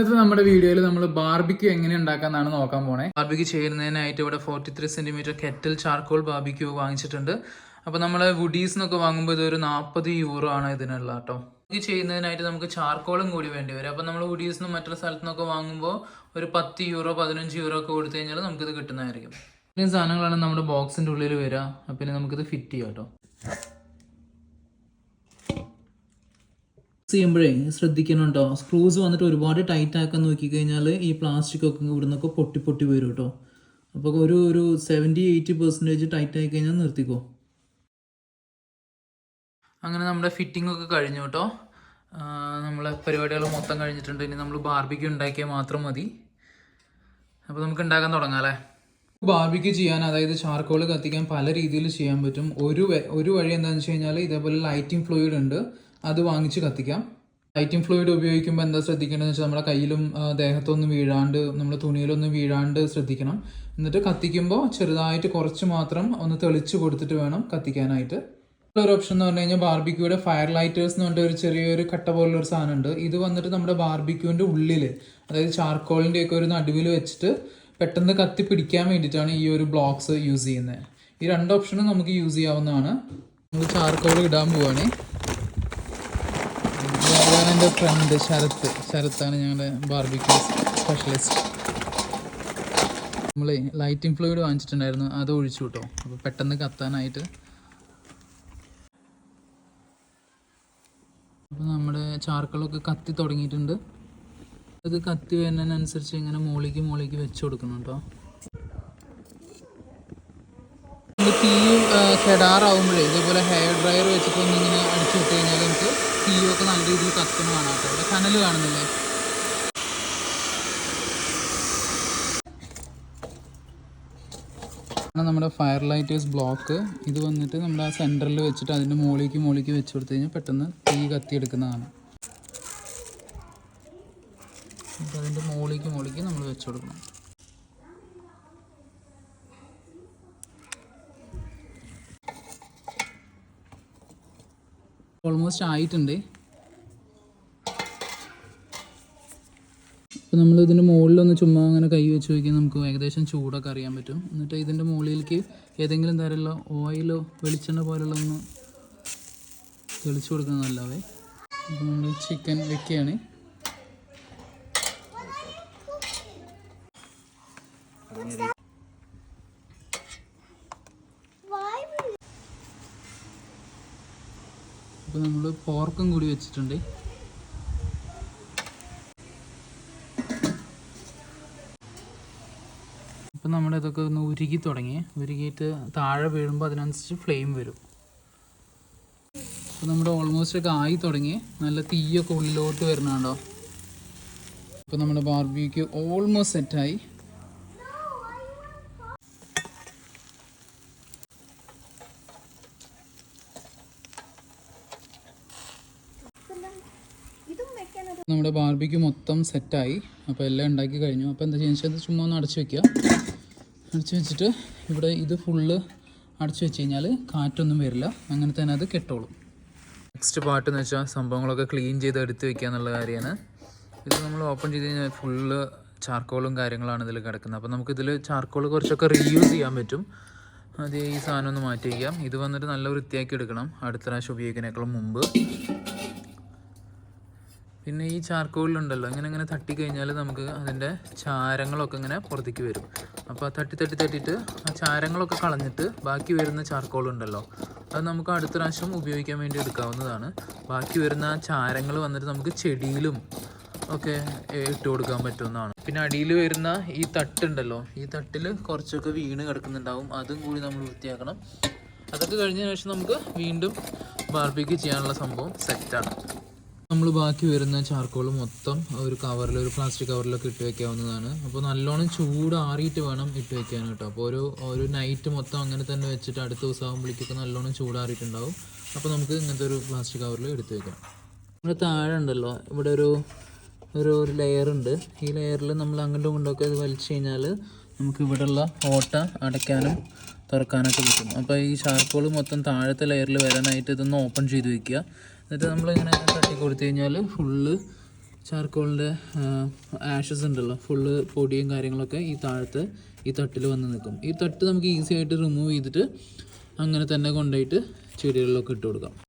ഇന്നത്തെ നമ്മുടെ വീഡിയോയിൽ നമ്മൾ ബാർബിക്യൂ എങ്ങനെ ഉണ്ടാക്കാന്നാണ് നോക്കാൻ പോണേ. ബാർബിക്യൂ ചെയ്യുന്നതിനായിട്ട് ഇവിടെ forty three centimetre kettle charcoal barbecue വാങ്ങിച്ചിട്ടുണ്ട്. അപ്പോൾ നമ്മൾ വുഡീസ് എന്നൊക്കെ വാങ്ങുമ്പോൾ ഇതൊരു നാൽപ്പത് യൂറോ ആണ് ഇതിനുള്ള കേട്ടോ ഇത് ചെയ്യുന്നതിനായിട്ട് നമുക്ക് ചാർക്കോളും കൂടി വേണ്ടി വരും. അപ്പോൾ നമ്മൾ വുഡീസ് മറ്റുള്ള സ്ഥലത്തു നിന്നൊക്കെ വാങ്ങുമ്പോൾ ഒരു പത്ത് യൂറോ പതിനഞ്ച് യൂറോ ഒക്കെ കൊടുത്തു കഴിഞ്ഞാൽ ഇത് കിട്ടുന്നതായിരിക്കും. ഇത്രയും സാധനങ്ങളാണ് നമ്മുടെ ബോക്സിന്റെ ഉള്ളിൽ വരിക പിന്നെ നമുക്കിത് ഫിറ്റ് ചെയ്യാം കേട്ടോ ചെയ്യുമ്പോഴേ ശ്രദ്ധിക്കണം കേട്ടോ സ്ക്രൂസ് വന്നിട്ട് ഒരുപാട് ടൈറ്റ് ആക്കാൻ നോക്കി കഴിഞ്ഞാൽ ഈ പ്ലാസ്റ്റിക് ഒക്കെ ഇവിടെ നിന്നൊക്കെ പൊട്ടി പൊട്ടി വരും കേട്ടോ. അപ്പോൾ ഒരു ഒരു സെവന്റി എയ്റ്റി പെർസെന്റേജ് ടൈറ്റ് ആയി കഴിഞ്ഞാൽ നിർത്തിക്കോ? അങ്ങനെ നമ്മുടെ ഫിറ്റിംഗ് ഒക്കെ കഴിഞ്ഞു കേട്ടോ. നമ്മളെ പരിപാടികൾ മൊത്തം കഴിഞ്ഞിട്ടുണ്ട്. ഇനി നമ്മൾ ബാർബിക്യൂ ഉണ്ടാക്കിയാൽ മാത്രം മതി. അപ്പോൾ നമുക്ക് ഉണ്ടാക്കാൻ തുടങ്ങാം അല്ലേ? ബാർബിക്ക് ചെയ്യാൻ അതായത് ചാർക്കോൾ കത്തിക്കാൻ പല രീതിയിൽ ചെയ്യാൻ പറ്റും. ഒരു ഒരു വഴി എന്താണെന്ന് വെച്ച് കഴിഞ്ഞാൽ ഇതേപോലെ ലൈറ്റിംഗ് ഫ്ലൂയിഡ് ഉണ്ട്. അത് വാങ്ങിച്ച് കത്തിക്കാം. ലൈറ്റിംഗ് ഫ്ലൂയിഡ് ഉപയോഗിക്കുമ്പോൾ എന്താ ശ്രദ്ധിക്കേണ്ടതെന്ന് വെച്ചാൽ നമ്മുടെ കയ്യിലും ദേഹത്തൊന്നും വീഴാണ്ട് നമ്മുടെ തുണിയിലൊന്നും വീഴാണ്ട് ശ്രദ്ധിക്കണം. എന്നിട്ട് കത്തിക്കുമ്പോൾ ചെറുതായിട്ട് കുറച്ച് മാത്രം ഒന്ന് തെളിച്ച് കൊടുത്തിട്ട് വേണം കത്തിക്കാനായിട്ട്. ഒരു ഓപ്ഷൻ എന്ന് പറഞ്ഞു കഴിഞ്ഞാൽ ബാർബിക്യൂടെ ഫയർ ലൈറ്റേഴ്സ് എന്ന് പറഞ്ഞിട്ട് ഒരു ചെറിയൊരു കട്ട പോലുള്ള ഒരു സാധനം ഉണ്ട് ഇത് വന്നിട്ട് നമ്മുടെ ബാർബിക്യൂവിന്റെ ഉള്ളിൽ അതായത് ചാർക്കോളിന്റെ ഒക്കെ ഒരു നടുവിൽ വെച്ചിട്ട് പെട്ടെന്ന് കത്തി പിടിക്കാൻ വേണ്ടിയിട്ടാണ് ഈ ഒരു ബ്ലോക്സ് യൂസ് ചെയ്യുന്നത് ഈ രണ്ട് ഓപ്ഷനും നമുക്ക് യൂസ് ചെയ്യാവുന്നതാണ്. നമ്മൾ ചാർക്കോൾ ഇടാൻ ഇതാണ് എന്റെ ഫ്രണ്ട് ശരത്ത് ശരത്താണ് ഞങ്ങളുടെ ബാർബിക്യൂ സ്പെഷ്യലിസ്റ്റ് നമ്മൾ ലൈറ്റിംഗ് ഫ്ലൂയിഡ് വാങ്ങിച്ചിട്ടുണ്ടായിരുന്നു അത് ഒഴിച്ചു കിട്ടോ അപ്പോൾ പെട്ടെന്ന് കത്താനായിട്ട്. അപ്പോൾ നമ്മുടെ ചാർക്കളൊക്കെ കത്തി തുടങ്ങിയിട്ടുണ്ട്. അത് കത്തി വരുന്നതിനനുസരിച്ച് ഇങ്ങനെ മോളിക്ക് മോളിക്ക് വെച്ച് കൊടുക്കണം കേട്ടോ തീ കെടാറാവുമ്പോഴേ ഇതേപോലെ ഹെയർ ഡ്രയർ വെച്ചിട്ട് ഒന്നിങ്ങനെ അടിച്ചു വിട്ട് കഴിഞ്ഞാൽ നമുക്ക് തീയൊക്കെ നല്ല രീതിയിൽ കത്തുന്ന കാണാം കേട്ടോ. ഇവിടെ കനൽ കാണുന്നില്ലേ? നമ്മുടെ ഫയർ ലൈറ്റേഴ്സ് ബ്ലോക്ക്. ഇത് വന്നിട്ട് നമ്മുടെ ആ സെന്ററിൽ വെച്ചിട്ട് അതിന്റെ മുകളിലേക്ക് മുകളിലേക്ക് വെച്ച് കൊടുത്തു കഴിഞ്ഞാൽ പെട്ടെന്ന് തീ കത്തിയെടുക്കുന്നതാണ്. അതിന്റെ മുകളിലേക്ക് മുകളിലേക്ക് നമ്മൾ വെച്ച് കൊടുക്കണം. ഓൾമോസ്റ്റ് ആയിട്ടുണ്ട്. അപ്പോൾ നമ്മൾ ഇതിന്റെ മുകളിലൊന്ന് ചുമ്മാ അങ്ങനെ കൈ വെച്ച് നോക്കിയാൽ നമുക്ക് ഏകദേശം ചൂടൊക്കെ അറിയാൻ പറ്റും. എന്നിട്ട് ഇതിന്റെ മുകളിലേക്ക് ഏതെങ്കിലും തരമുള്ള ഓയിലോ വെളിച്ചെണ്ണ പോലുള്ള ഒന്ന് തെളിച്ചു കൊടുക്കുന്നത് നല്ലവേ അപ്പോൾ നമ്മൾ ചിക്കൻ വെക്കുകയാണ്. അപ്പോൾ നമ്മൾ പോർക്കും കൂടി വെച്ചിട്ടുണ്ട്. ഇപ്പം നമ്മുടെ ഇതൊക്കെ ഒന്ന് ഉരുകി തുടങ്ങി. ഉരുകിയിട്ട് താഴെ വീഴുമ്പോൾ അതിനനുസരിച്ച് ഫ്ലെയിം വരും. അപ്പോൾ നമ്മുടെ ഓൾമോസ്റ്റ് ഒക്കെ ആയി തുടങ്ങി. നല്ല തീയൊക്കെ ഉള്ളിലോട്ട് വരുന്നുണ്ടോ? അപ്പോൾ നമ്മുടെ ബാർബിക്ക് ഓൾമോസ്റ്റ് സെറ്റായി നമ്മുടെ ബാർബിക്ക് മൊത്തം സെറ്റായി അപ്പോൾ എല്ലാം ഉണ്ടാക്കി കഴിഞ്ഞു. അപ്പോൾ എന്താ ചെയ്യുക വെച്ചാൽ ചുമ്മാ ഒന്ന് അടച്ചു വെക്കുക. അടച്ചു വെച്ചിട്ട് ഇവിടെ ഇത് ഫുള്ള് അടച്ചു വെച്ച് കഴിഞ്ഞാൽ കാറ്റൊന്നും വരില്ല. അങ്ങനെ തന്നെ അത് കെട്ടോളും. നെക്സ്റ്റ് പാർട്ട് എന്ന് വെച്ചാൽ സംഭവങ്ങളൊക്കെ ക്ലീൻ ചെയ്ത് എടുത്ത് വെക്കുക എന്നുള്ള കാര്യമാണ്. ഇത് നമ്മൾ ഓപ്പൺ ചെയ്ത് കഴിഞ്ഞാൽ ഫുള്ള് ചാർക്കോളും കാര്യങ്ങളാണ് ഇതിൽ കിടക്കുന്നത്. അപ്പോൾ നമുക്കിതിൽ ചാർക്കോൾ കുറച്ചൊക്കെ റീയൂസ് ചെയ്യാൻ പറ്റും. അത് ഈ സാധനം ഒന്ന് മാറ്റി വയ്ക്കാം ഇത് വന്നിട്ട് നല്ല വൃത്തിയാക്കി എടുക്കണം. അടുത്ത പ്രാവശ്യം ഉപയോഗിക്കുന്നതിനേക്കാളും മുമ്പ്. പിന്നെ ഈ ചാർക്കോളിലുണ്ടല്ലോ ഇങ്ങനെ ഇങ്ങനെ തട്ടിക്കഴിഞ്ഞാൽ നമുക്ക് അതിന്റെ ചാരങ്ങളൊക്കെ ഇങ്ങനെ പുറത്തേക്ക് വരും. അപ്പോൾ തട്ടി തട്ടി തട്ടിയിട്ട് ആ ചാരങ്ങളൊക്കെ കളഞ്ഞിട്ട് ബാക്കി വരുന്ന ചാർക്കോളുണ്ടല്ലോ അത് നമുക്ക് അടുത്ത പ്രാവശ്യം ഉപയോഗിക്കാൻ വേണ്ടി എടുക്കാവുന്നതാണ്. ബാക്കി വരുന്ന ആ ചാരങ്ങൾ വന്നിട്ട് നമുക്ക് ചെടിയിലും ഒക്കെ ഇട്ട് കൊടുക്കാൻ പറ്റുന്നതാണ്. പിന്നെ അടിയിൽ വരുന്ന ഈ തട്ടുണ്ടല്ലോ ഈ തട്ടിൽ കുറച്ചൊക്കെ വീണ് കിടക്കുന്നുണ്ടാവും അതും കൂടി നമ്മൾ വൃത്തിയാക്കണം. അതൊക്കെ കഴിഞ്ഞ ശേഷം നമുക്ക് വീണ്ടും ബാർബിക്ക് ചെയ്യാനുള്ള സംഭവം സെറ്റാണ് നമ്മൾ ബാക്കി വരുന്ന ചാർക്കോൾ മൊത്തം ഒരു കവറിൽ ഒരു പ്ലാസ്റ്റിക് കവറിലൊക്കെ ഇട്ട് വെക്കാവുന്നതാണ്. അപ്പോൾ നല്ലോണം ചൂട് ആറിയിട്ട് വേണം ഇട്ട് വെക്കാൻ കേട്ടോ. അപ്പോൾ ഒരു ഒരു നൈറ്റ് മൊത്തം അങ്ങനെ തന്നെ വെച്ചിട്ട് അടുത്ത ദിവസം ആകുമ്പോഴേക്കൊക്കെ നല്ലോണം ചൂടാറിയിട്ടുണ്ടാവും അപ്പോൾ നമുക്ക് ഇങ്ങനത്തെ ഒരു പ്ലാസ്റ്റിക് കവറിൽ എടുത്ത് വെക്കാം. നമ്മുടെ താഴെ ഉണ്ടല്ലോ. ഇവിടെ ഒരു ഒരു ഒരു ലെയർ ഉണ്ട്. ഈ ലെയറിൽ നമ്മൾ അങ്ങോട്ടും കൊണ്ടൊക്കെ ഇത് വലിച്ചു കഴിഞ്ഞാൽ നമുക്ക് ഇവിടെയുള്ള ഓട്ട അടയ്ക്കാനും തുറക്കാനൊക്കെ പറ്റും. അപ്പോൾ ഈ ചാർക്കോൾ മൊത്തം താഴത്തെ ലെയറിൽ വരാനായിട്ട് ഇതൊന്ന് ഓപ്പൺ ചെയ്ത് വെക്കുക. എന്നിട്ട് നമ്മളിങ്ങനെ തട്ടി കൊടുത്തു കഴിഞ്ഞാൽ ഫുള്ള് ചാർക്കോളിന്റെ ആഷസ് ഉണ്ടല്ലോ. ഫുള്ള് പൊടിയും കാര്യങ്ങളൊക്കെ ഈ താഴത്തെ ഈ തട്ടിൽ വന്ന് നിൽക്കും. ഈ തട്ട് നമുക്ക് ഈസി ആയിട്ട് റിമൂവ് ചെയ്തിട്ട് അങ്ങനെ തന്നെ കൊണ്ടുപോയിട്ട് ചെടികളിലൊക്കെ ഇട്ട് കൊടുക്കാം.